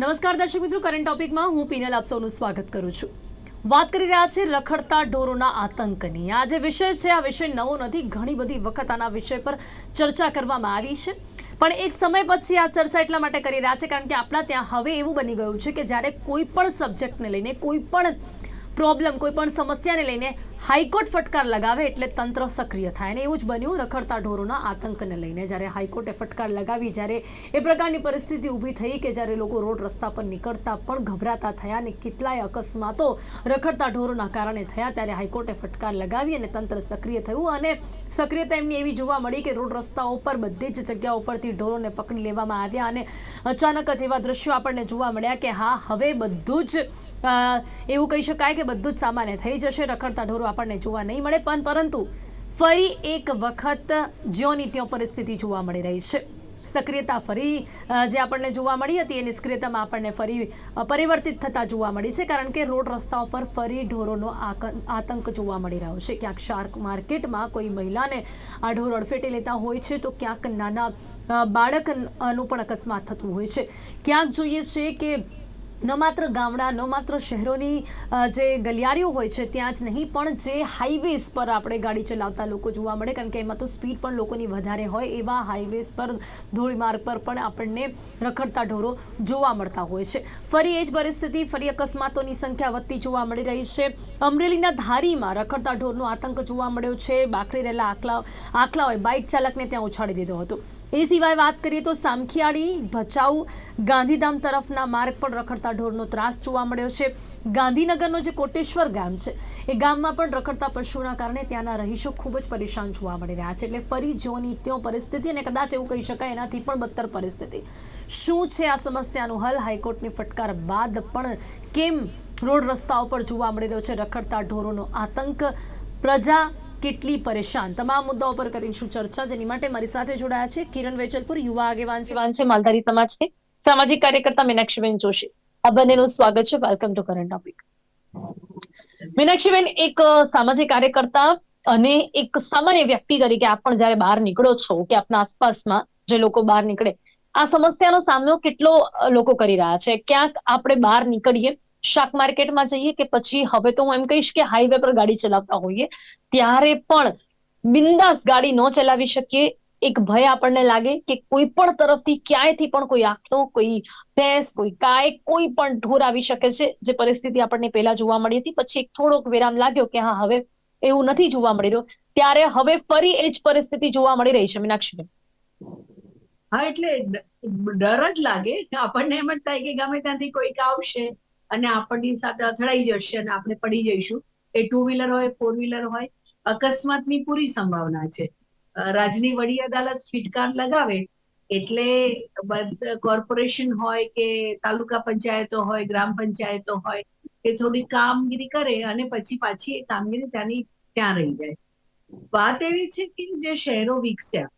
નમસ્કાર દર્શક મિત્રો કરંટ ટોપિકમાં હું પીનલ આપ સૌનું સ્વાગત કરું છું. વાત કરી રહ્યા છે રખડતા ઢોરોના આતંકની. આ જે વિષય છે, આ વિષય નવો નથી, ઘણી બધી વખત આના વિષય પર ચર્ચા કરવામાં આવી છે. પણ એક સમય પછી આ ચર્ચા એટલા માટે કરી રહ્યા છે કારણ કે આપણા ત્યાં હવે એવું બની ગયું છે કે જ્યારે કોઈ પણ સબ્જેક્ટને લઈને કોઈ પણ પ્રોબ્લેમ કોઈ પણ સમસ્યાને લઈને હાઈકોર્ટ ફટકાર લગાવે એટલે તંત્ર સક્રિય થાય અને એવું જ બન્યું રખડતા ઢોરોના આતંકને લઈને. જ્યારે હાઈકોર્ટે ફટકાર લગાવી, જ્યારે એ પ્રકારની પરિસ્થિતિ ઊભી થઈ કે જ્યારે લોકો રોડ રસ્તા પર નીકળતા પણ ગભરાતા થયા અને કેટલાય અકસ્માતો રખડતા ઢોરોના કારણે થયા, ત્યારે હાઈકોર્ટે ફટકાર લગાવી અને તંત્ર સક્રિય થયું અને સક્રિયતા એમની એવી જોવા મળી કે રોડ રસ્તાઓ પર બધી જ જગ્યાઓ પરથી ઢોરોને પકડી લેવામાં આવ્યા અને અચાનક જ એવા દ્રશ્યો આપણને જોવા મળ્યા કે હા, હવે બધું જ એવું કહી શકાય કે બધું જ સામાન્ય થઈ જશે, રખડતા ઢોરો આપણને જોવા નહીં મળે, પણ પરંતુ ફરી એક વખત જ્યોની ત્યાં પરિસ્થિતિ જોવા મળી રહી છે. સક્રિયતા ફરી જે આપણને જોવા મળી હતી એ નિષ્ક્રિયતામાં આપણને ફરી પરિવર્તિત થતા જોવા મળી છે, કારણ કે રોડ રસ્તાઓ પર ફરી ઢોરોનો આતંક જોવા મળી રહ્યો છે. ક્યાંક શાર્ક માર્કેટમાં કોઈ મહિલાને આ ઢોર અડફેટે લેતા હોય છે, તો ક્યાંક નાના બાળકનું પણ અકસ્માત થતું હોય છે. ક્યાંક જોઈએ છે કે ન માત્ર ગામડા, ન માત્ર શહેરોની જે ગલિયારીઓ હોય છે, ત્યાં જ નહીં, પણ જે હાઈવેઝ પર આપણે ગાડી ચલાવતા લોકો જોવા મળે, કારણ કે એમાં તો સ્પીડ પણ લોકોની વધારે હોય, એવા હાઈવેઝ પર, ધોળીમાર્ગ પર પણ આપણને રખડતા ઢોરો જોવા મળતા હોય છે. ફરી એ જ પરિસ્થિતિ, ફરી અકસ્માતોની સંખ્યા વધતી જોવા મળી રહી છે. અમરેલીના ધારીમાં રખડતા ઢોરનો આતંક જોવા મળ્યો છે. બાકડી રહેલા આખલા આખલાઓએ બાઇક ચાલકને ત્યાં ઉછાળી દીધો હતો. એ સિવાય વાત કરીએ તો સામખિયાળી, ભચાઉ, ગાંધીધામ તરફના માર્ગ પર રખડતા ઢોરનો ત્રાસ જોવા મળ્યો છે. ગાંધીનગરનો જે કોટેશ્વર ગામ છે, એ ગામમાં પણ રખડતા પશુઓના કારણે ત્યાંના રહીશો ખૂબ જ પરેશાન જોવા મળી રહ્યા છે. એટલે ફરી જોની ત્યો પરિસ્થિતિ અને કદાચ એવું કહી શકાય એનાથી પણ બદતર પરિસ્થિતિ. શું છે આ સમસ્યાનું હલ? હાઈકોર્ટની ફટકાર બાદ પણ કેમ રોડ રસ્તાઓ પર જોવા મળી રહ્યો છે? રખડતા ઢોરોનો આતંક, પ્રજા કેટલી પરેશાન? તમામ મુદ્દાઓ પર કરીશું ચર્ચા? જેની માટે મારી સાથે જોડાયા છે કિરણ વેચલપુર, યુવા આગેવાન છે. છે માલધારી સમાજથી સામાજિક કાર્યકર્તા મીનાક્ષીબેન જોશી. આ બંનેનું સ્વાગત છે. વેલકમ ટુ કરંટ ટોપિક મીનાક્ષીબેન, એક સામાજિક કાર્યકર્તા અને એક સામાન્ય વ્યક્તિ તરીકે આપ પણ જયારે બહાર નીકળો છો કે આપના આસપાસમાં જે લોકો બહાર નીકળે, આ સમસ્યાનો સામનો કેટલો લોકો કરી રહ્યા છે? ક્યાંક આપણે બહાર નીકળીએ શાક માર્કેટમાં જઈએ કે પછી હવે તો હું એમ કહીશ કે હાઈવે પર ગાડી ચલાવતા હોઈએ, ત્યારે પણ બિંદાસ ગાડી ન ચલાવી શકીએ. એક ભય આપણને લાગે કે કોઈ પણ તરફથી ક્યાંયથી પણ કોઈ આખલો કોઈ ભેંસ, કોઈ ગાય, કોઈ પણ ઢોર આવી શકે છે, જે પરિસ્થિતિ આપણને પહેલા જોવા મળી હતી. પછી એક થોડોક વિરામ લાગ્યો કે હા, હવે એવું નથી જોવા મળી રહ્યું. ત્યારે હવે ફરી એ જ પરિસ્થિતિ જોવા મળી રહી છે મીનાક્ષીબેન હા, એટલે ડર જ લાગે. આપણને એમ જ થાય કે ગમે ત્યાંથી કોઈક આવશે. અને આપણની સાથે અથડાઈ જશે અને આપણે પડી જઈશું. એ ટુ વ્હીલર હોય ફોર વ્હીલર હોય, અકસ્માતની પૂરી સંભાવના છે. રાજની વડી અદાલત ફિટકાર લગાવે એટલે કોર્પોરેશન હોય કે તાલુકા પંચાયતો હોય, ગ્રામ પંચાયતો હોય, એ થોડી કામગીરી કરે અને પછી પાછી એ કામગીરી ત્યાંની ત્યાં રહી જાય. વાત એવી છે કે જે શહેરો વિકસ્યા,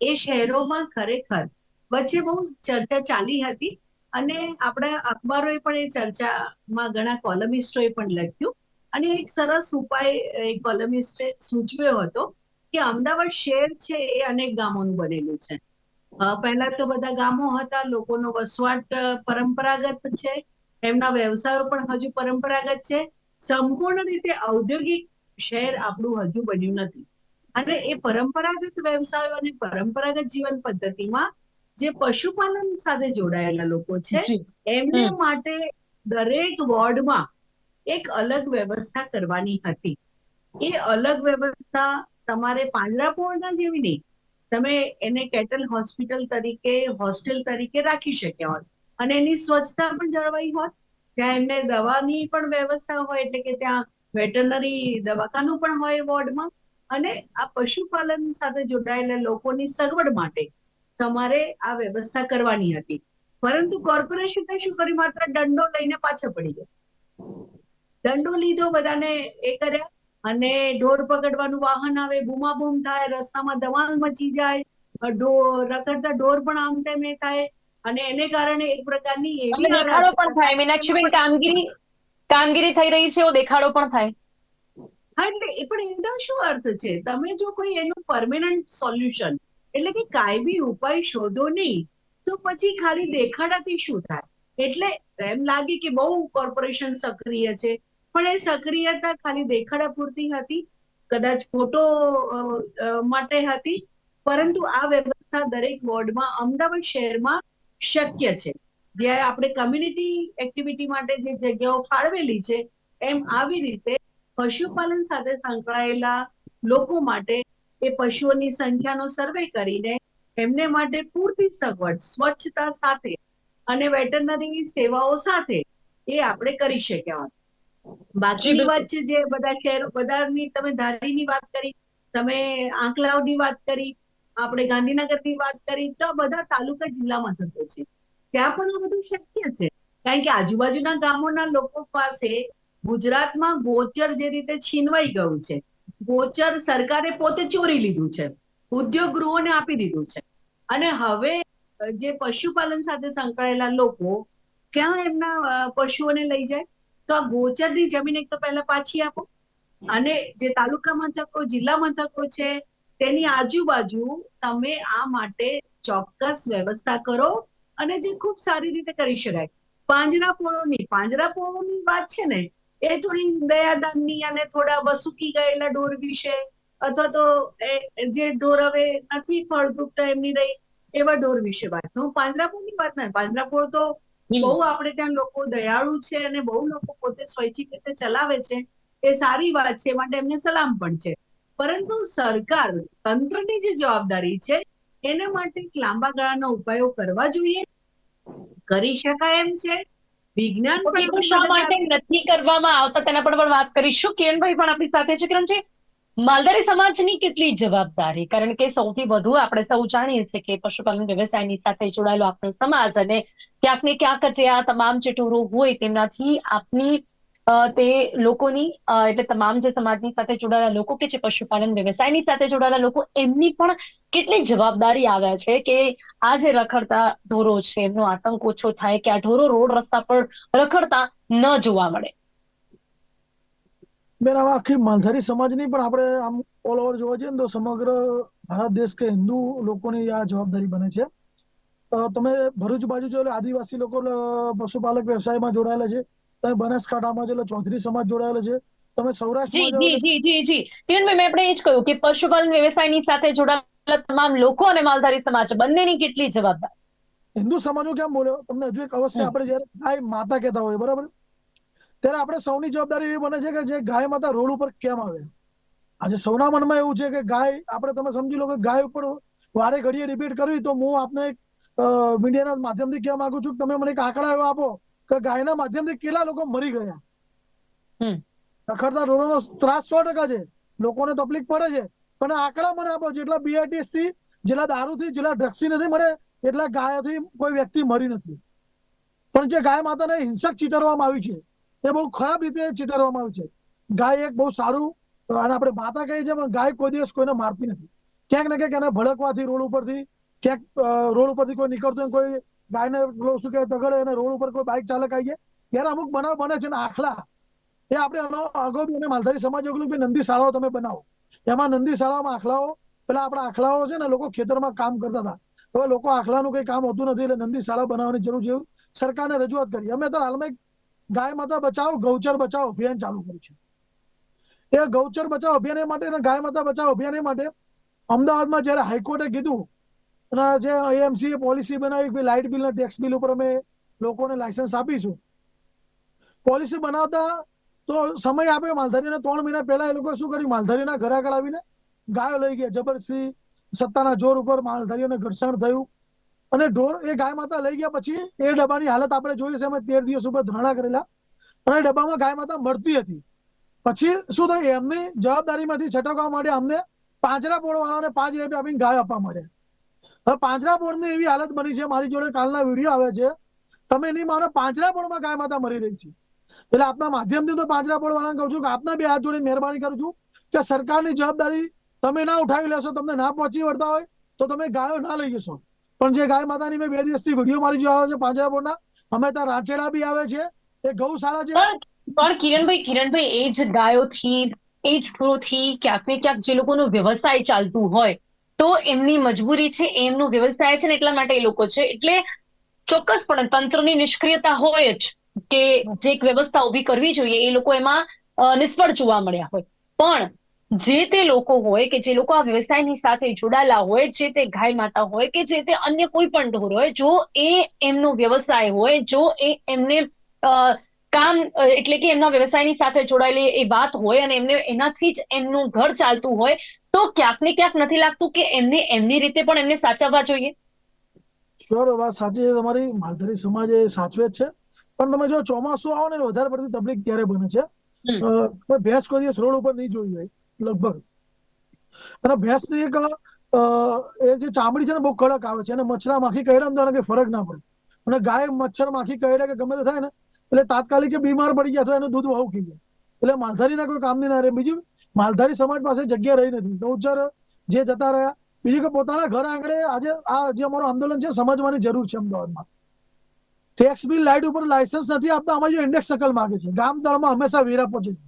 એ શહેરોમાં ખરેખર વચ્ચે બહુ ચર્ચા ચાલી હતી. અને આપણા અખબારોએ પણ એ ચર્ચામાં ઘણા કોલમિસ્ટોએ પણ લખ્યું. અને એક સરસ ઉપાય એક કોલમિસ્ટે સૂચવ્યો હતો કે અમદાવાદ શહેર છે એ અનેક ગામોનું બનેલું છે. પહેલા તો બધા ગામો હતા, લોકોનો વસવાટ પરંપરાગત છે. એમના વ્યવસાયો પણ હજુ પરંપરાગત છે. સંપૂર્ણ રીતે ઔદ્યોગિક શહેર આપણું હજુ બન્યું નથી. અને એ પરંપરાગત વ્યવસાયો અને પરંપરાગત જીવન પદ્ધતિમાં જે પશુપાલન સાથે જોડાયેલા લોકો છે એમને માટે દરેક વોર્ડમાં એક અલગ વ્યવસ્થા કરવાની હતી. એ અલગ વ્યવસ્થા તમારે પાંજરાપોળના જેવી નહીં. તમે એને કેટલ હોસ્પિટલ તરીકે હોસ્ટેલ તરીકે રાખી શક્યા હોત અને એની સ્વચ્છતા પણ જળવાઈ હોત ત્યાં એમને દવાની પણ વ્યવસ્થા હોય એટલે કે ત્યાં વેટરનરી દવાખાનું પણ હોય વોર્ડમાં. અને આ પશુપાલન સાથે જોડાયેલા લોકોની સગવડ માટે તમારે આ વ્યવસ્થા કરવાની હતી. પરંતુ કોર્પોરેશને શું કર્યું? માત્ર દંડો લઈને પાછળ પડી ગયા. દંડો લીધો બધાને એ કર્યા અને ઢોર પકડવાનું વાહન આવે બૂમાબૂમ થાય રસ્તામાં ધમાલ મચી જાય રખડતા ઢોર પણ આમ તેમ એ થાય અને એને કારણે એક પ્રકારની એવી દેખાડો પણ થાય. મીનાક્ષીબેન કામગીરી કામગીરી થઈ રહી છે એવો દેખાડો પણ થાય. હા એટલે એ પણ એનો શું અર્થ છે? તમે જો કોઈ એનું પરમેનન્ટ સોલ્યુશન એટલે કે કાયમી ઉપાય શોધો નહીં, તો પછી ખાલી દેખાડાથી શું થાય? એટલે એમ લાગે કે બહુ કોર્પોરેશન સક્રિય છે, પણ એ સક્રિયતા ખાલી દેખાડા પૂરતી હતી, કદાચ ફોટો માટે હતી, પરંતુ આ વ્યવસ્થા દરેક વોર્ડમાં, અમદાવાદ શહેરમાં શક્ય છે. જે આપણે કમ્યુનિટી એક્ટિવિટી માટે જે જગ્યાઓ ફાળવેલી છે, એમ આવી રીતે પશુપાલન સાથે સંકળાયેલા લોકો માટે એ પશુઓની સંખ્યાનો સર્વે કરીને એમને માટે પૂરતી સગવડ સ્વચ્છતા સાથે અને વેટરનરી સેવાઓ સાથે એ આપણે કરી શક્યા હોત. બાકીની વાત છે જે બધા શહેરો બધાની તમે ધારીની વાત કરી તમે આંકલાવની વાત કરી આપણે ગાંધીનગરની વાત કરી તો બધા તાલુકા જિલ્લામાં થતો છે. ત્યાં પણ આ બધું શક્ય છે. કારણ કે આજુબાજુના ગામોના લોકો પાસે ગુજરાતમાં ગોચર જે રીતે છીનવાઈ ગયું છે ગોચર સરકારે પોતે ચોરી લીધું છે. ઉદ્યોગ ગૃહોને આપી દીધું છે. અને હવે જે પશુપાલન સાથે સંકળાયેલા લોકો, ક્યાં એમના પશુઓને લઈ જાય? તો આ ગોચરની જમીન એક તો પહેલા પાછી આપો. અને જે તાલુકા મથકો, જિલ્લા મથકો છે, તેની આજુબાજુ તમે આ માટે ચોક્કસ વ્યવસ્થા કરો અને જે ખૂબ સારી રીતે કરી શકાય. પાંજરાપોળોની પાંજરાપોળોની વાત છે ને એ થોડી દયાદાનની અને થોડા વસુકી ગયેલા ઢોર વિશે અથવા તો જે ઢોર હવે નથી ફળદ્રુપતા એમની રહી એવા ઢોર વિશે વાત. હું પાંજરાપોળની વાત ના પાંજરાપોળ તો બહુ આપણે ત્યાં લોકો દયાળુ છે અને બહુ લોકો પોતે સ્વૈચ્છિક રીતે ચલાવે છે એ સારી વાત છે માટે એમને સલામ પણ છે. પરંતુ સરકાર તંત્રની જે જવાબદારી છે એના માટે લાંબા ગાળાના ઉપાયો કરવા જોઈએ. કરી શકાય એમ છે વિજ્ઞાન શા માટે નથી કરવામાં આવતા તેના પર પણ વાત કરીશું. કિરણભાઈ પણ આપણી સાથે છે કિરણજી? માલધારી સમાજની કેટલી જવાબદારી? કારણ કે સૌથી વધુ આપણે સૌ જાણીએ છીએ કે પશુપાલન વ્યવસાયની સાથે જોડાયેલો આપણો સમાજ અને ક્યાંક ને ક્યાંક જે આ તમામ જે ઢોરો હોય તેમનાથી આપની તે લોકોની એટલે તમામ જે સમાજની સાથે જોડાયેલા લોકો કે જે પશુપાલન વ્યવસાયની સાથે જોડાયેલા લોકો, એમની પણ કેટલી જવાબદારી આવે છે કે આ જે રખડતા ઢોરો છે, એમનો આતંક ઓછો થાય કે આ ઢોરો રોડ રસ્તા પર રખડતા ન જોવા મળે? બેન, આવા આખી માલધારી સમાજની પણ આપણે આમ ઓલ ઓવર જોવા જઈએ તો સમગ્ર ભારત દેશ કે હિન્દુ લોકોની આ જવાબદારી બને છે. તમે ભરૂચ બાજુ જો આદિવાસી લોકો પશુપાલક વ્યવસાયમાં જોડાયેલા છે. તમે બનાસકાંઠામાં એટલે ચૌધરી સમાજ જોડાયેલો છે. તમે જી સૌરાષ્ટ્રમાં જો જી જી જી. જી કિરણભાઈ મેં આપણે એ જ કહ્યું કે પશુપાલન વ્યવસાયની સાથે જોડાયેલા તમામ લોકો અને માલધારી સમાજ બંનેની કેટલી જવાબદારી? હિન્દુ સમાજો કેમ બોલ્યો? તમને હજુ એક અવશ્ય આપણે જયારે ગાય માતા કહેતા હોય બરાબર? ત્યારે આપણે સૌની જવાબદારી એવી બને છે કે જે ગાય માતા રોડ ઉપર કેમ આવે? આજે સૌના મનમાં એવું છે કે ગાય આપણે તમે સમજી લો કે ગાય ઉપર વારે ઘડીએ રિપીટ કરવી તો હું આપને એક મીડિયાના માધ્યમથી કહેવા માંગુ છું કે તમે મને એક આંકડા એવા આપો. કે ગાયના માધ્યમથી કેટલા લોકો મરી ગયા. રખડતા ઢોરોનો ત્રાસ સો ટકા છે. લોકોને તકલીફ પડે છે. પણ આંકડા મને આપો જેટલા બીઆરટીએસથી જેટલા દારૂથી જેટલા ડ્રગ્સથી નથી મળે એટલા ગાયોથી કોઈ વ્યક્તિ મરી નથી. પણ જે ગાય માતાને હિંસક ચિતરવામાં આવી છે એ બહુ ખરાબ રીતે ચિતરવામાં આવી છે. ગાય એક બહુ સારું અને આપણે માતા કહીએ છીએ પણ ગાય કોઈ દિવસ કોઈને મારતી નથી. ક્યાંક ને ક્યાંક એને ભડકવાથી રોડ ઉપરથી ક્યાંક રોડ ઉપરથી કોઈ નીકળતું હોય, કોઈ ગાયને શું કહેવાય, તગડે અને રોડ ઉપર કોઈ બાઇક ચાલક આવી ત્યારે અમુક બનાવ બને છે ને આખલા. એ આપણે અગાઉ અમે માલધારી સમાજ ઓગલું નંદી શાળાઓ તમે બનાવો. એમાં નંદી શાળામાં આખલાઓ, પેલા આપણા આખલાઓ છે ને લોકો ખેતરમાં કામ કરતા હતા. હવે લોકો આખલાનું કઈ કામ હોતું નથી એટલે નંદી શાળા બનાવવાની જરૂર છે સરકારને રજૂઆત કરી. અમે તો હાલમાં ગાય માતા બચાવો, ગૌચર બચાવો અભિયાન ચાલુ કર્યું છે. એ ગૌચર બચાવ અભિયાન માટે અને ગાય માતા બચાવ અભિયાન માટે અમદાવાદમાં જયારે હાઈકોર્ટે કીધું અને જે એએમસી એ પોલિસી બનાવી કે લાઇટ બિલ અને ટેક્સ બિલ ઉપર અમે લોકોને લાયસન્સ આપીશું. પોલિસી બનાવતા તો સમય આપ્યો માલધારીને ત્રણ મહિના પહેલા એ લોકો શું કર્યું? માલધારીના ઘરે આગળ આવીને ગાયો લઈ ગયા. જબરદસ્તી સત્તાના જોર ઉપર માલધારીઓને ઘર્ષણ થયું. અને ઢોર એ ગાય માતા લઈ ગયા પછી એ ડબ્બાની હાલત આપણે જોઈએ છે. અમે તેર દિવસ ઉપર ધરણા કરેલા. અને ડબ્બામાં ગાય માતા મળતી હતી. પછી શું થયું? એમની જવાબદારીમાંથી છટકવા માટે અમને પાંજરા પોળવાળાને પાંચ રૂપિયા આપીને ગાય આપવા મળ્યા. હવે પાંજરા પોળની એવી હાલત બની છે, મારી જોડે કાલના વીડિયો આવે છે. તમે નહીં માનો પાંજરા પોળમાં ગાય માતા મરી રહી છે. એટલે આપના માધ્યમથી તો પાંજરા વાળા કહું છું કે આપના બે હાથ જોડે મહેરબાની કરું છું કે સરકારની જવાબદારી તમે ના ઉઠાવી લેશો, તમને ના પહોંચી વળતા હોય તો તમે ગાયો ના લઈ જશો. પણ જે ગાય માતાની મેં બે દિવસથી વીડિયો મારી જો આવે છે ના અમે ત્યાં રાંચેડા બી આવે છે, એ ગૌશાળા છે. પણ કિરણભાઈ કિરણભાઈ, એ જ ગાયોથી, એ જ ઢોરોથી ક્યાંક ને ક્યાંક જે લોકોનો વ્યવસાય ચાલતું હોય તો એમની મજબૂરી છે એમનું વ્યવસાય છે ને એટલા માટે એ લોકો છે. એટલે ચોક્કસપણે તંત્રની નિષ્ક્રિયતા હોય જ કે જે એક વ્યવસ્થા ઊભી કરવી જોઈએ, એ લોકો એમાં નિષ્ફળ જોવા મળ્યા હોય. પણ જે તે લોકો હોય કે જે લોકો આ વ્યવસાયની સાથે જોડાયેલા હોય, જે તે ગાય માતા હોય કે જે તે અન્ય કોઈ પણ ઢોર હોય, જો એ એમનો વ્યવસાય હોય, જો એ એમને કામ એટલે કે એમના વ્યવસાયની સાથે જોડાયેલી એ વાત હોય અને એમને એનાથી જ એમનું ઘર ચાલતું હોય તો ક્યાંક ને ક્યાંક નથી લાગતું કે એમને એમની રીતે પણ એમને સાચવવા જોઈએ. શ્યોર વાત સાચી છે તમારી. માલધારી સમાજ એ સાચવે જ છે. પણ તમે જો ચોમાસું આવો ને વધારે પડતી તકલીફ ત્યારે બને છે? ભેંસ કોઈ દિવસ રોડ ઉપર નહીં જોઈ હોય લગભગ. અને ભેંસની એક એ જે ચામડી છે ને બહુ કડક આવે છે અને મચ્છરા માખી કહેડા ને તો એને કઈ ફરક ના પડે. અને ગાય મચ્છર માખી કરડે કે ગમે તે થાય ને એટલે તાત્કાલિક બીમાર પડી ગયા તો એનું દૂધ વહુ થઈ જાય. એટલે માલધારીના કોઈ કામની ના રહે. બીજું માલધારી સમાજ પાસે જગ્યા રહી નથી. ગૌચર જે જતા રહ્યા, બીજું કે પોતાના ઘર આંગણે આજે આ જે અમારું આંદોલન છે, સમજવાની જરૂર છે અમદાવાદમાં. ટેક્સ બિલ લાઇટ ઉપર લાયસન્સ નથી આપતા અમારી ઇન્ડેક્સ સકલ માંગે છે. ગામ તળમાં હંમેશા વેરા પહોંચે છે.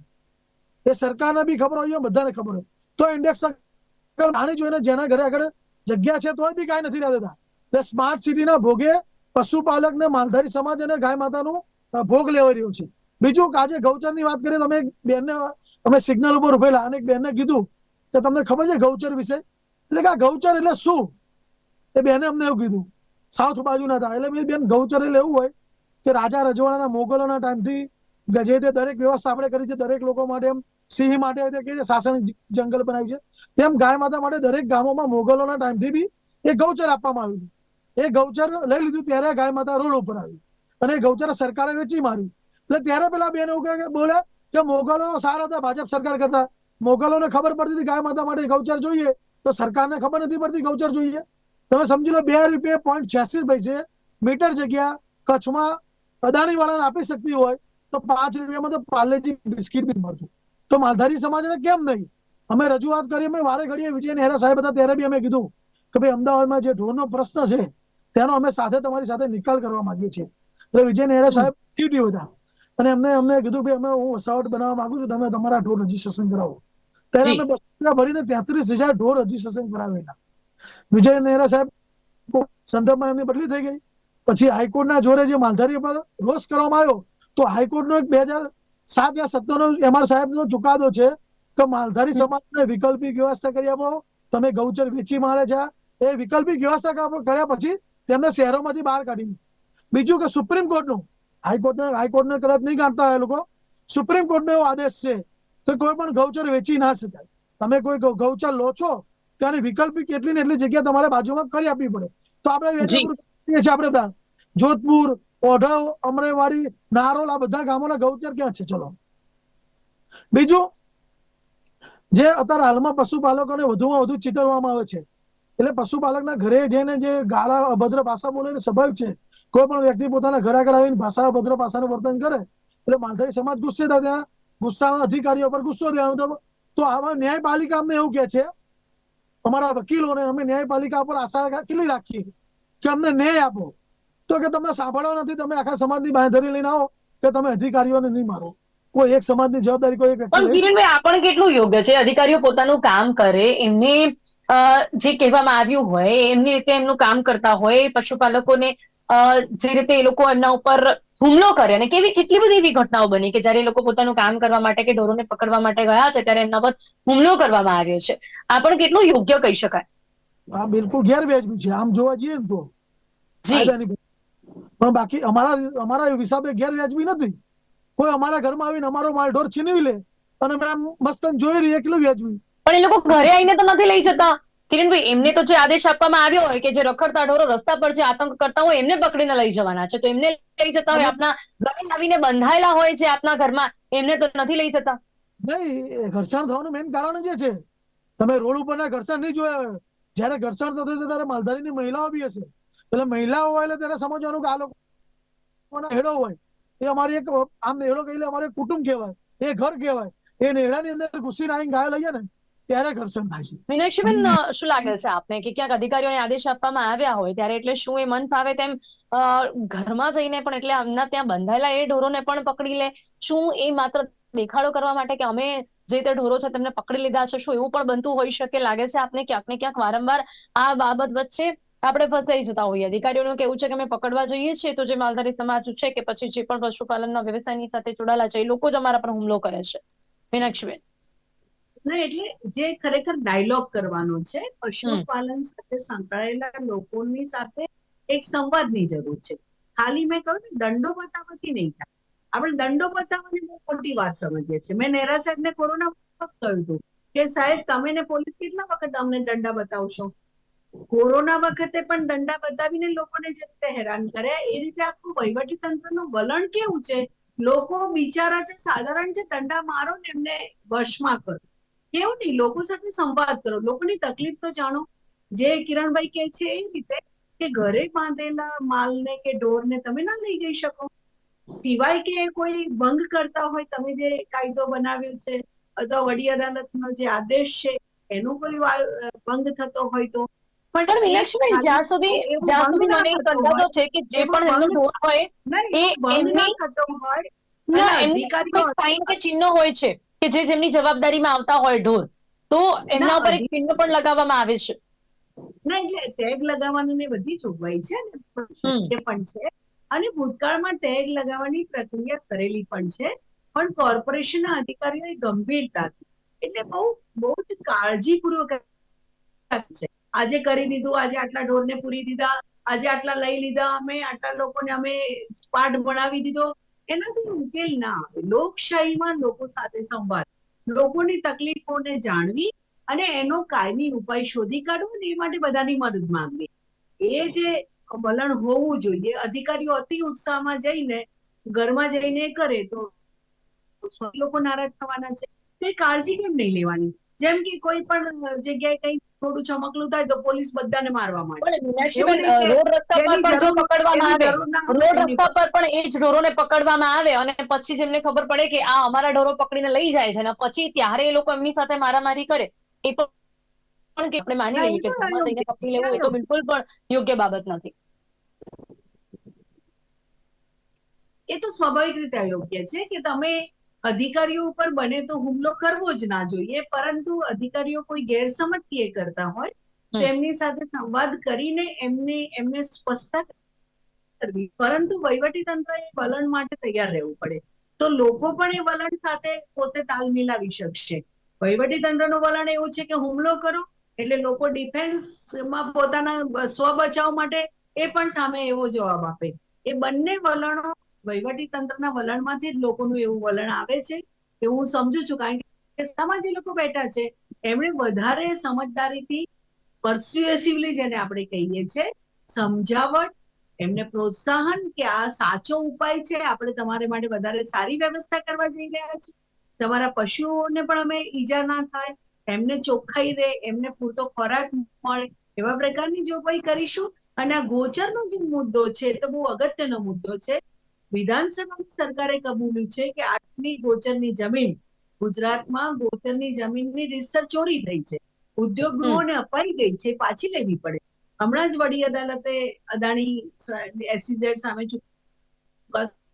એ સરકારને બી ખબર હોય બધાને ખબર હોય. તો ઇન્ડેક્સ સકલ આને જોઈને જેના ઘરે આગળ જગ્યા છે, તોય બી કાંઈ નથી રહેતા એટલે સ્માર્ટ સિટીના ભોગે પશુપાલક ને માલધારી સમાજ અને ગાય માતાનું ભોગ લેવાઈ રહ્યું છે. બીજું આજે આજે ગૌચરની વાત કરીએ તમે બેન બેનને અમે સિગ્નલ ઉપર ઉભેલા. અને એક બેનને કીધું કે તમને ખબર છે ગૌચર વિશે? એટલે કે આ ગૌચર એટલે શું? એ બેને અમને એવું કીધું. સાઉથ બાજુના હતા. એટલે મેં બેન ગૌચર એટલે એવું હોય કે રાજા રજવાડાના મોગલોના ટાઈમથી જે તે દરેક વ્યવસ્થા આપણે કરી છે. દરેક લોકો માટે એમ સિંહ માટે કે શાસન જંગલ બનાવ્યું છે. તેમ ગાય માતા માટે દરેક ગામોમાં મોગલોના ટાઈમથી બી એ ગૌચર આપવામાં આવ્યું એ ગૌચર લઈ લીધું ત્યારે ગાય માતા રોડ ઉપર આવી. અને એ ગૌચર સરકારે વેચી માર્યું. એટલે ત્યારે પેલા બેન એવું કહે કે મોગલો સારા હતા ભાજપ સરકાર કરતા. મોગલોને ખબર પડતી હતી ગાય માતા માટે ગૌચર જોઈએ. તો સરકારને ખબર નથી પડતી ગૌચર જોઈએ. તમે સમજી લો બે રૂપિયા પોઈન્ટ છ્યાસી પૈસે મીટર જગ્યા કચ્છમાં અદાણી વાળાને આપી શકતી હોય તો પાંચ રૂપિયામાં તો પાર્લેજી બિસ્કિટ બી મળતું. તો માલધારી સમાજને કેમ નહીં? અમે રજૂઆત કરી અમે વારે ઘડીએ વિજય નેહરા સાહેબ હતા ત્યારે બી અમે કીધું કે ભાઈ અમદાવાદમાં જે ઢોરનો પ્રશ્ન છે તેનો અમે સાથે તમારી સાથે નિકાલ કરવા માંગીએ છીએ. એટલે વિજય નેહરા સાહેબ સીટી હતા. અને એમને અમને કીધું કે અમે હું વસાવટ બનાવવા માંગુ છું તમે તમારા ઢોર રજીસ્ટ્રેશન કરાવો. ત્યારે અમે બસો રૂપિયા ભરીને તેત્રીસ હજાર ઢોર રજીસ્ટ્રેશન કરાવેલા. વિજય નેહરા સાહેબ સંદર્ભમાં એમની બદલી થઈ ગઈ. પછી હાઈકોર્ટના જોડે જે માલધારી પર રોષ કરવામાં આવ્યો તો હાઈકોર્ટનો એક બે હજાર સાત યા સત્તરનો એમઆર સાહેબનો ચુકાદો છે કે માલધારી સમાજને વિકલ્પિક વ્યવસ્થા કરી આપો તમે ગૌચર વેચી મારે છે. એ વિકલ્પિક વ્યવસ્થા કર્યા પછી તેમને શહેરોમાંથી બહાર કાઢી બીજું કે સુપ્રીમ કોર્ટનું હાઈકોર્ટને હાઈકોર્ટને કદાચ નહીં કાઢતા એ લોકો. સુપ્રીમ કોર્ટનો એવો આદેશ છે કે કોઈ પણ ગૌચર વેચી ના શકાય. તમે કોઈ ગૌચર લો છો ત્યાંની વિકલ્પિક એટલી ને એટલી જગ્યા તમારે બાજુમાં કરી આપવી પડે. તો આપણે વેચાણ કરીએ છીએ આપણે બધા. જોધપુર ઓઢવ અમરેવાડી નારોલ આ બધા ગામોના ગૌચર ક્યાં છે? ચલો. બીજું જે અત્યારે હાલમાં પશુપાલકોને વધુમાં વધુ ચિતરવામાં આવે છે. એટલે પશુપાલકના ઘરે જઈને જે ગાળા અભદ્ર ભાષા બોલે સ્વાભાવિક છે. કોઈ પણ વ્યક્તિ પોતાના ઘર આગળ આવીને ભાષા ભદ્ર ભાષાનું વર્તન કરે એટલે માલધારી સમાજ ગુસ્સે થાય ત્યાં ગુસ્સાના અધિકારીઓ પર ગુસ્સો થયા તો તો આવા ન્યાયપાલિકા અમને એવું કે છે અમારા વકીલોને અમે ન્યાયપાલિકા પર આશા કેટલી રાખીએ? કે અમને ન્યાય આપો. તો કે તમને સાંભળવા નથી તમે આખા સમાજની બાંધરી લઈને આવો કે તમે અધિકારીઓને નહીં મારો. કોઈ એક સમાજની જવાબદારી કોઈ એક પણ કિરણભાઈ આ પણ કેટલું યોગ્ય છે? અધિકારીઓ પોતાનું કામ કરે એમને જે કહેવામાં આવ્યું હોય એમની રીતે એમનું કામ કરતા હોય પશુપાલકોને જે રીતે એ લોકો એમના ઉપર હુમલો કરે અને કેવી કેટલી બધી એવી ઘટનાઓ બની કે જ્યારે એ લોકો પોતાનું કામ કરવા માટે કે ઢોરોને પકડવા માટે ગયા છે ત્યારે એમના પર હુમલો કરવામાં આવ્યો છે. આ પણ કેટલું યોગ્ય કહી શકાય. આ બિલકુલ ગેરવ્યાજબી છે. આમ જોવા જઈએ ને તો. પણ બાકી અમારા અમારા હિસાબે ગેરવ્યાજબી નથી. કોઈ અમારા ઘરમાં આવીને અમારો માલ ઢોર છીનવી લે અને મેં મસ્ત મસ્તન જોઈ રહી કેટલું વ્યાજબી. પણ એ લોકો ઘરે આવીને તો નથી લઈ જતા. કિરણભાઈ, એમને તો જે આદેશ આપવામાં આવ્યો હોય કે જે રખડતા ઢોરો રસ્તા પર જે આતંક કરતા હોય, એમને પકડીને લઈ જવાના છે. તો એમને લઈ જતા હોય, આપના ઘરે આવીને બંધાયેલા હોય છે આપના ઘરમાં, એમને તો નથી લઈ જતા? નહીં ઘર્ષણ થવાનું મેઇન કારણ જે છે. તમે રોડ ઉપરના ઘર્ષણ નહીં જોયા જ્યારે ઘર્ષણ થતું છે ત્યારે માલધારીની મહિલાઓ બી હશે. એટલે મહિલાઓ હોય એટલે ત્યારે સમજવાનું કે આ લોકો હેડો હોય. એ અમારી એક, આમ હેડો કહીને અમારે કુટુંબ કહેવાય. એ ઘર કહેવાય. એ નેહડાની અંદર ઘૂસીને આવીને ગાયો લઈએ ને ત્યારે ઘર્ષણ થાય છે મીનાક્ષીબેન શું લાગે છે આપને કે ક્યાંક અધિકારીઓને આદેશ આપવામાં આવ્યા હોય ત્યારે એટલે શું એ મન ફાવે તેમ ઘરમાં જઈને પણ એટલે એમના ત્યાં બંધાયેલા એ ઢોરોને પણ પકડી લે? શું એ માત્ર દેખાડો કરવા માટે કે અમે જે તે ઢોરો છે તેમને પકડી લીધા છે? શું એવું પણ બનતું હોઈ શકે? લાગે છે આપને ક્યાંક ને ક્યાંક વારંવાર આ બાબત વચ્ચે આપણે ફસાઈ જતા હોઈએ? અધિકારીઓનું કેવું છે કે અમે પકડવા જોઈએ છીએ તો જે માલધારી સમાજ છે કે પછી જે પણ પશુપાલનના વ્યવસાયની સાથે જોડાયેલા છે એ લોકો જ અમારા પર હુમલો કરે છે. મીનાક્ષીબેન. ના એટલે જે ખરેખર ડાયલોગ કરવાનો છે પશુપાલન સાથે સંકળાયેલા લોકોની સાથે એક સંવાદની જરૂર છે. ખાલી મેં કહ્યું ને દંડો બતાવવાથી નહીં થાય. આપણે દંડો બતાવવાની બહુ મોટી વાત સમજીએ છીએ. મેં નેહરા સાહેબને કોરોના વખત કહ્યું હતું કે સાહેબ તમે ને પોલીસ કેટલા વખત અમને દંડા બતાવશો? કોરોના વખતે પણ દંડા બતાવીને લોકોને જે રીતે હેરાન કર્યા એ રીતે આખું વહીવટી તંત્રનું વલણ કેવું છે? લોકો બિચારા જે સાધારણ છે દંડા મારો ને એમને વશમાં કરો. કેવું નહીં? લોકો સાથે સંવાદ કરો. લોકોની તકલીફ તો જાણો. જે કિરણભાઈ કે છે એ રીતે કે ઘરે બાંધેલા માલને કે ઢોરને તમે ના લઈ જઈ શકો. સિવાય કે કોઈ ભંગ કરતા હોય તમે જે કાયદો બનાવ્યો છે અથવા વડી અદાલતનો જે આદેશ છે એનો કોઈ ભંગ થતો હોય તો. પણ મીનાક્ષીબેન જ્યાં સુધી જ્યાં સુધી મને એક અંદાજો છે કે જે પણ એમનો ઢોર હોય એ એમની- ના એમની કોઈ કે ચિહ્ન હોય છે. કે જે જેમની જવાબદારીમાં આવતા હોય ઢોર તો એમના ઉપર એક ચિહ્ન પણ લગાવવામાં આવે છે. ના એટલે ટેગ લગાવવાની ને બધી જોગવાઈ છે ને પણ છે. અને ભૂતકાળમાં ટેગ લગાવવાની પ્રક્રિયા કરેલી પણ છે પણ કોર્પોરેશનના અધિકારીઓએ ગંભીરતાથી એટલે બહુ બહુ જ કાળજીપૂર્વક છે. આજે કરી દીધું આજે આટલા ઢોરને પૂરી દીધા આજે આટલા લઈ લીધા અમે આટલા લોકોને અમે પાઠ ભણાવી દીધો એનાથી ઉકેલ ના આવે. લોકશાહીમાં લોકો સાથે સંવાદ. લોકોની તકલીફોને જાણવી અને એનો કાયમી ઉપાય શોધી કાઢવો ને એ માટે બધાની મદદ માંગવી. એ જે વલણ હોવું જોઈએ, અધિકારીઓ અતિ ઉત્સાહમાં જઈને, ઘરમાં જઈને કરે તો લોકો નારાજ થવાના છે. તો એ કાળજી કેમ નહીં લેવાની? જેમ કે કોઈ પણ જગ્યાએ કઈ થોડું ચમકલું થાય તો પોલીસ બધાને મારવા માંડે. રોડ રસ્તા પર પણ જો પકડવામાં આવે જરૂર ના હોય રોડ રસ્તા પર. પણ એ જ ઢોરોને પકડવામાં આવે અને પછી જેમને ખબર પડે કે આ અમારા ઢોરો પકડીને લઈ જાય છે અને પછી ત્યારે એ લોકો એમની સાથે મારામારી કરે. એ પણ પણ કે આપણે માની લઈએ કે ઘરમાં જઈને પકડી લેવું એ તો બિલકુલ પણ યોગ્ય બાબત નથી. એ તો સ્વાભાવિક રીતે અયોગ્ય છે કે તમે અધિકારીઓ ઉપર બને તો હુમલો કરવો જ ના જોઈએ પરંતુ અધિકારીઓ કોઈ ગેરસમજથી એ કરતા હોય તેમની સાથે સંવાદ કરીને એમને એમને સ્પષ્ટતા કરવી. પરંતુ વહીવટી તંત્ર એ વલણ માટે તૈયાર રહેવું પડે. તો લોકો પણ એ વલણ સાથે પોતે તાલ મિલાવી શકશે. વહીવટી તંત્રનું વલણ એવું છે કે હુમલો કરો એટલે લોકો ડિફેન્સમાં પોતાના સ્વ બચાવ માટે એ પણ સામે એવો જવાબ આપે. એ બંને વલણો વહીવટી તંત્રના વલણમાંથી જ લોકોનું એવું વલણ આવે છે કે હું સમજુ છું, કારણ કે રસ્તામાં જે લોકો બેઠા છે, એમણે વધારે સમજદારીથી પરસ્યુએસિવલી જેને આપણે કહીએ છીએ સમજાવટ, એમને પ્રોત્સાહન કે આ સાચો ઉપાય છે, આપણે તમારે માટે વધારે સારી વ્યવસ્થા કરવા જઈ રહ્યા છીએ. તમારા પશુઓને પણ અમે ઈજા ના થાય, એમને ચોખ્ખાઈ રહે, એમને પૂરતો ખોરાક મળે, એવા પ્રકારની જોગવાઈ કરીશું. અને આ ગોચરનો જે મુદ્દો છે, એ તો બહુ અગત્યનો મુદ્દો છે વિધાનસભામાં સરકારે કબૂલ્યું છે કે આટલી ગોચરની જમીન ગુજરાતમાં ગોચરની જમીનની રીતસર ચોરી થઈ છે. ઉદ્યોગ ગૃહોને અપાઈ ગઈ છે પાછી લેવી પડે. હમણાં જ વડી અદાલતે અદાણી એસસીઝેડ સામે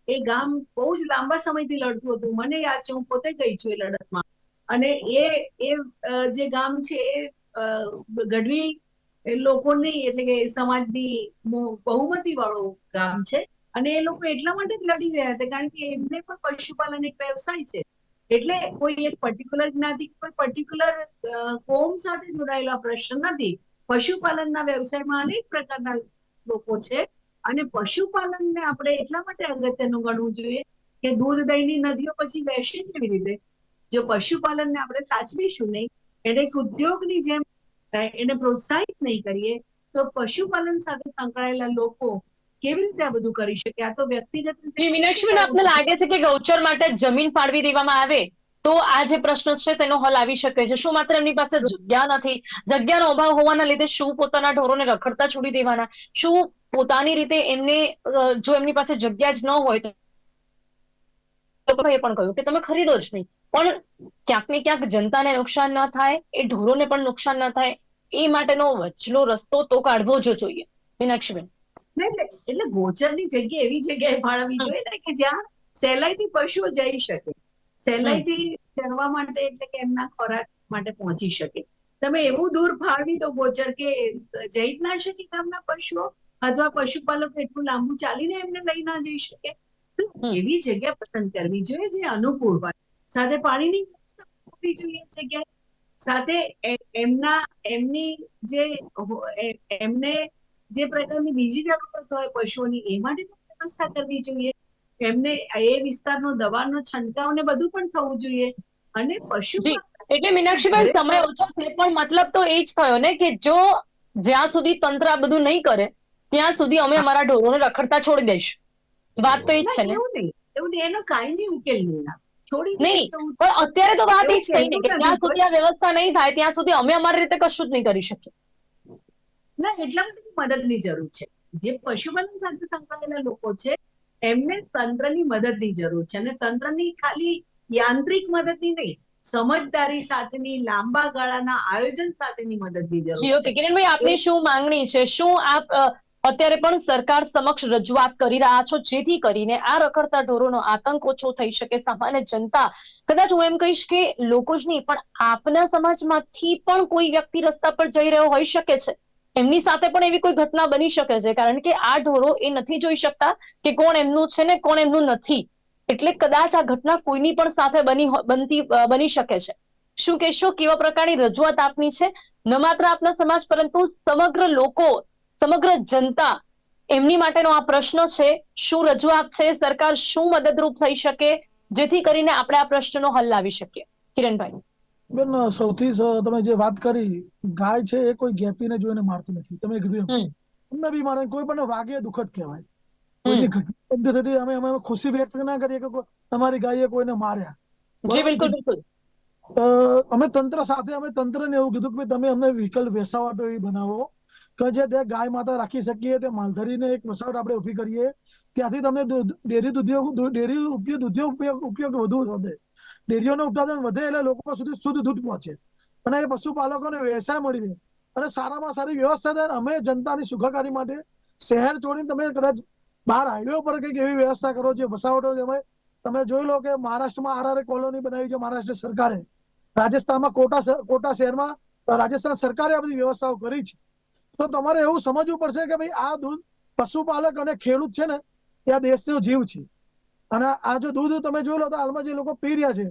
એ ગામ બહુ જ લાંબા સમયથી લડતું હતું. મને યાદ છે હું પોતે ગઈ છું એ લડતમાં. અને એ એ જે ગામ છે એ ગઢવી એ લોકોની એટલે કે સમાજની બહુમતી વાળું ગામ છે. અને એ લોકો એટલા માટે જ લડી રહ્યા હતા, કારણ કે એમને પણ પશુપાલન એક વ્યવસાય છે. એટલે કોઈ એક પર્ટિક્યુલર જ્ઞાતિ, કોઈ પર્ટિક્યુલર કોમ સાથે જોડાયેલો પ્રશ્ન નથી. પશુપાલનના વ્યવસાયમાં અનેક પ્રકારના લોકો છે અને પશુપાલનને આપણે એટલા માટે અગત્યનું ગણવું જોઈએ કે દૂધ દહીંની નદીઓ પછી વહેશે કેવી રીતે? જો પશુપાલનને આપણે સાચવીશું નહીં, એને એક ઉદ્યોગની જેમ, એને પ્રોત્સાહિત નહીં કરીએ, તો પશુપાલન સાથે સંકળાયેલા લોકો કેવી રીતે આ બધું કરી શકે? આ તો વ્યક્તિગત રીતે મીનાક્ષીબેન, આપને લાગે છે કે ગૌચર માટે જમીન ફાળવી દેવામાં આવે? તો આ જે પ્રશ્ન છે તેનો હલ આવી શકે છે. શું માત્ર એમની પાસે જગ્યા નથી? જગ્યાનો અભાવ હોવાના લીધે શું પોતાના ઢોરોને રખડતા છોડી દેવાના? શું પોતાની રીતે એમને જો એમની પાસે જગ્યા જ ન હોય તો એ પણ કહ્યું કે તમે ખરીદો જ નહીં. પણ ક્યાંક ને ક્યાંક જનતાને નુકસાન ન થાય, એ ઢોરોને પણ નુકસાન ન થાય, એ માટેનો વચલો રસ્તો તો કાઢવો જ જોઈએ. મીનાક્ષીબેન. એટલે ગોચરની જગ્યા એવી જગ્યાએ ફાળવવી જોઈએ ને કે જ્યાં સહેલાઈથી પશુઓ જઈ શકે. સહેલાઈથી ચરવા માટે એટલે કે એમના ખોરાક માટે પહોંચી શકે. તમે એવું દૂર ફાળવી દો ગોચર કે જઈ જ ના શકે ગામના પશુઓ અથવા પશુપાલક એટલું લાંબુ ચાલીને એમને લઈ ના જઈ શકે. તો એવી જગ્યા પસંદ કરવી જોઈએ જે અનુકૂળ હોય. સાથે પાણીની વ્યવસ્થા હોવી જોઈએ જગ્યાએ. સાથે એમના એમની જે એમને જે પ્રકારની બીજી જરૂરત હોય પશુઓની એ માટે વ્યવસ્થા કરવી જોઈએ. એમને એ વિસ્તારનો દવાનો છંટકાવ ને બધું પણ થવું જોઈએ. અને પશુ એટલે મીનાક્ષીબેન સમય ઓછો છે પણ મતલબ તો એ જ થયો ને કે જો જ્યાં સુધી તંત્ર આ બધું નહીં કરે ત્યાં સુધી અમે અમારા ઢોરોને રખડતા છોડી દઈશું. વાત તો એ જ છે ને. એવું નહીં. નહીં. એનો કાયમી ઉકેલ નહીં. નહીં. પણ અત્યારે તો વાત એ જ થઈ ને કે જ્યાં સુધી આ વ્યવસ્થા નહીં થાય ત્યાં સુધી અમે અમારી રીતે કશું જ નહીં કરી શકીએ. ના એટલા માટે મદદની જરૂર છે. જે પશુપાલન સાથે સંકળાયેલા લોકો છે એમને તંત્રની મદદની જરૂર છે. અને તંત્રની ખાલી યાંત્રિક મદદની નહીં સમજદારી સાથેની લાંબા ગાળાના આયોજન સાથેની મદદની જરૂર છે. કિરણભાઈ આપની શું માંગણી છે? શું આપ અત્યારે પણ સરકાર સમક્ષ રજૂઆત કરી રહ્યા છો જેથી કરીને આ રખડતા ઢોરોનો આતંક ઓછો થઈ શકે? સામાન્ય જનતા કદાચ હું એમ કહીશ કે લોકો જ નહીં પણ આપના સમાજમાંથી પણ કોઈ વ્યક્તિ રસ્તા પર જઈ રહ્યો હોઈ શકે છે? એમની સાથે પણ એવી કોઈ ઘટના બની શકે છે? કારણ કે આ ઢોરો એ નથી જોઈ શકતા કે કોણ એમનું છે ને કોણ એમનું નથી. એટલે કદાચ આ ઘટના કોઈની પણ સાથે બની બનતી બની શકે છે. શું કહેશો? કેવા પ્રકારની રજૂઆત આપની છે? ન માત્ર આપના સમાજ, પરંતુ સમગ્ર લોકો, સમગ્ર જનતા એમની માટેનો આ પ્રશ્ન છે. શું રજૂઆત છે? સરકાર શું મદદરૂપ થઈ શકે? જેથી કરીને આપણે આ પ્રશ્નનો હલ લાવી શકીએ. કિરણભાઈ. બેન સૌથી તમે જે વાત કરી ગાય છે એ કોઈ જ્ઞાતિને જોઈને મારતી નથી. તમે કીધું એમ. હમ. બી મારે કોઈ પણ વાગે દુઃખદ કહેવાય. કોઈની ઘટના બંધ થતી અમે અમે ખુશી વ્યક્ત ના કરીએ કે અમારી ગાયે કોઈને માર્યા. જી બિલકુલ બિલકુલ. અ, અમે તંત્ર સાથે અમે તંત્રને એવું કીધું કે તમે અમને વિકલ્પ વેસાવટ એવી બનાવો કે જે ત્યાં ગાય માતા રાખી શકીએ તે માલધરીને એક વસાવટ આપણે ઊભી કરીએ ત્યાંથી તમને ડેરી ઉદ્યોગ દૂધ- ડેરી ઉપયોગ ઉદ્યોગ ઉપયોગ વધુ વધે ડેરીઓનું ઉત્પાદન વધે એટલે લોકો સુધી શુદ્ધ દૂધ પહોંચે. અને એ પશુપાલકોને વ્યવસાય મળી રહે. અને સારામાં સારી વ્યવસ્થા થાય. અમે જનતાની સુખાકારી માટે શહેર છોડીને તમે કદાચ બહાર હાઈવે પર કંઈક એવી વ્યવસ્થા કરો જે વસાવટો જેમાં તમે જોઈ લો કે મહારાષ્ટ્રમાં આરઆર કોલોની બનાવી છે મહારાષ્ટ્ર સરકારે. રાજસ્થાનમાં કોટા કોટા શહેરમાં રાજસ્થાન સરકારે આ બધી વ્યવસ્થાઓ કરી છે. તો તમારે એવું સમજવું પડશે કે ભાઈ આ દૂધ પશુપાલક અને ખેડૂત છે ને આ દેશનો જીવ છે. અને આ જો દૂધ તમે જોઈ લો તો હાલમાં જે લોકો પી રહ્યા છે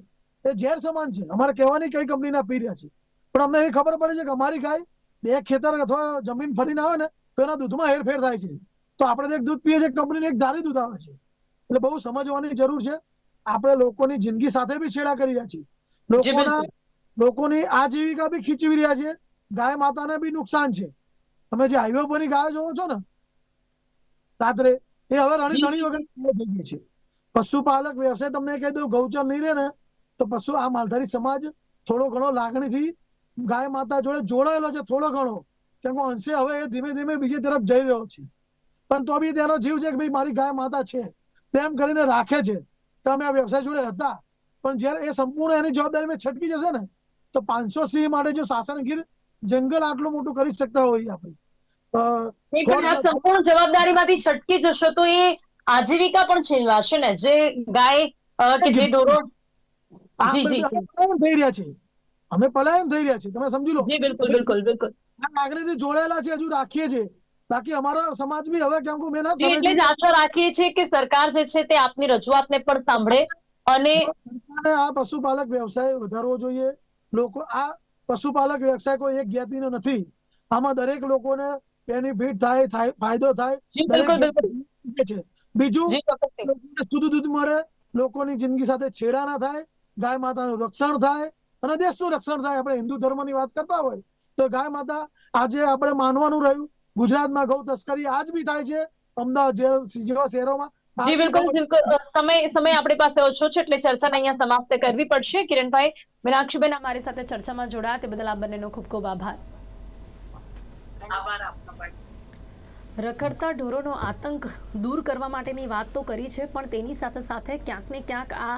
એ ઝેર સમાન છે. અમારે કહેવાની કઈ કંપનીના પી રહ્યા છે. પણ અમને એ ખબર પડે છે કે અમારી ગાય બે ખેતર અથવા જમીન ફરીને આવે ને તો એના દૂધમાં હેરફેર થાય છે. તો આપણે એક દૂધ પીએ છીએ કંપનીને એક ધારી દૂધ આવે છે. એટલે બહુ સમજવાની જરૂર છે. આપણે લોકોની જિંદગી સાથે બી છેડા કરી રહ્યા છીએ. લોકોના લોકોની આજીવિકા બી ખીચવી રહ્યા છે. ગાય માતાને બી નુકસાન છે. તમે જે હાઈવે પરની ગાયો જોવો છો ને રાત્રે એ હવે રણી ધણી ઘણી જી. થઈ ગઈ છે. પશુપાલક વ્યવસાય તમને કહી દઉં ગૌચર નહીં રહે ને તો પશુ આ માલધારી સમાજ થોડો ઘણો લાગણીથી ગાય માતા જોડે જોડાયેલો છે થોડો ઘણો. કેમ કે અંશે હવે એ ધીમે ધીમે બીજી તરફ જઈ રહ્યો છે. પણ તો બી તેનો જીવ છે કે ભાઈ મારી ગાય માતા છે તેમ કરીને રાખે છે. કે અમે આ વ્યવસાય જોડે હતા. પણ જ્યારે એ સંપૂર્ણ એની જવાબદારી મેં છટકી જશે ને તો પાંચસો સિંહ માટે જો શાસનગીર જંગલ આટલું મોટું કરી શકતા હોઈએ આપણે. સંપૂર્ણ જવાબદારીમાંથી છટકી જશો તો એ આજીવિકા પણ છીનવાશે ને? જે ગાય કે જે ઢોરો જી, જી, પલાયન થઈ રહ્યા છે. અમે પલાયન થઈ રહ્યા છે. તમે સમજી લો. જી બિલકુલ બિલકુલ બિલકુલ. આ લાગણીથી જોડાયેલા છે હજુ રાખીએ છીએ. બાકી અમારો સમાજ બી હવે કેમ કે મેં ના એટલે જ આશા રાખીએ છીએ કે સરકાર જે છે તે આપની રજૂઆતને પણ સાંભળે અને આ પશુપાલક વ્યવસાય વધારવો જોઈએ. લોકો આ પશુપાલક વ્યવસાય કોઈ એક જ્ઞાતિનો નથી. આમાં દરેક લોકોને બેનિફિટ થાય થાય ફાયદો થાય. બિલકુલ બિલકુલ. છે. બીજું શુદ્ધ દૂધ મળે લોકોની જિંદગી સાથે છેડા ના થાય ગાય માતાનું રક્ષણ થાય અને દેશનું રક્ષણ થાય. આપણે હિન્દુ ધર્મની વાત કરતા હોય તો ગાય માતા આજે આપણે માનવાનું રહ્યું. ગુજરાતમાં ગૌ તસ્કરી આજ બી થાય છે. અમદાવાદ જેવા શહેરોમાં જી બિલકુલ બિલકુલ. સમય સમય આપણી પાસે ઓછો છે એટલે ચર્ચાને અહીંયા સમાપ્ત કરવી પડશે. કિરણભાઈ મીનાક્ષીબેન અમારી સાથે ચર્ચામાં જોડાયા. તે બદલ આપ બંનેનો ખૂબ ખૂબ આભાર. આભાર રખડતા ઢોરોનો આતંક દૂર કરવા માટેની વાત તો કરી છે, પણ તેની સાથે સાથે ક્યાંક ને ક્યાંક આ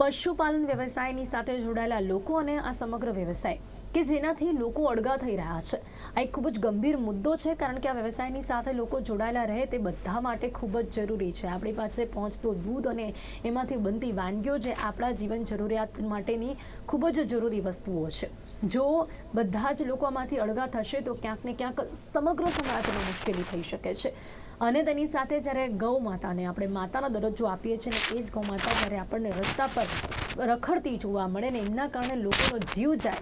પશુપાલન વ્યવસાયની સાથે જોડાયેલા લોકો અને આ સમગ્ર વ્યવસાય. કે જેનાથી લોકો અળગા થઈ રહ્યા છે. આ એક ખૂબ જ ગંભીર મુદ્દો છે, કારણ કે આ વ્યવસાયની સાથે લોકો જોડાયેલા રહે તે બધા માટે ખૂબ જ જરૂરી છે. આપણી પાસે પહોંચતો દૂધ અને એમાંથી બનતી વાનગીઓ જે આપણા જીવન જરૂરિયાત માટેની ખૂબ જ જરૂરી વસ્તુઓ છે. જો બધા જ લોકો આમાંથી અળગા થશે, તો ક્યાંક ને ક્યાંક સમગ્ર સમાજને મુશ્કેલી થઈ શકે છે. અને તેની સાથે જ્યારે ગૌ માતાને આપણે માતાનો દરજ્જો આપીએ છીએ ને એ જ ગૌ માતા જ્યારે આપણને રસ્તા પર રખડતી જોવા મળે ને એમના કારણે લોકોનો જીવ જાય,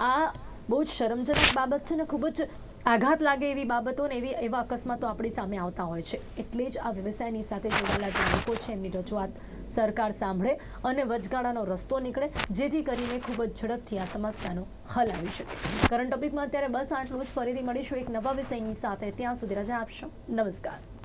આ બહુ જ શરમજનક બાબત છે ને ખૂબ જ આઘાત લાગે એવી બાબતો ને એવી, એવા અકસ્માતો આપણી સામે આવતા હોય છે. એટલે જ આ વ્યવસાયની સાથે જોડાયેલા જે લોકો છે, એમની રજૂઆત સરકાર સાંભળે અને વચગાળાનો રસ્તો નીકળે, જેથી કરીને ખૂબ જ ઝડપથી આ સમસ્યાનો હલ આવી શકે. કરંટ ટોપિકમાં અત્યારે બસ આટલું જ. ફરીથી મળીશું એક નવા વિષયની સાથે. ત્યાં સુધી રજા આપશો. નમસ્કાર.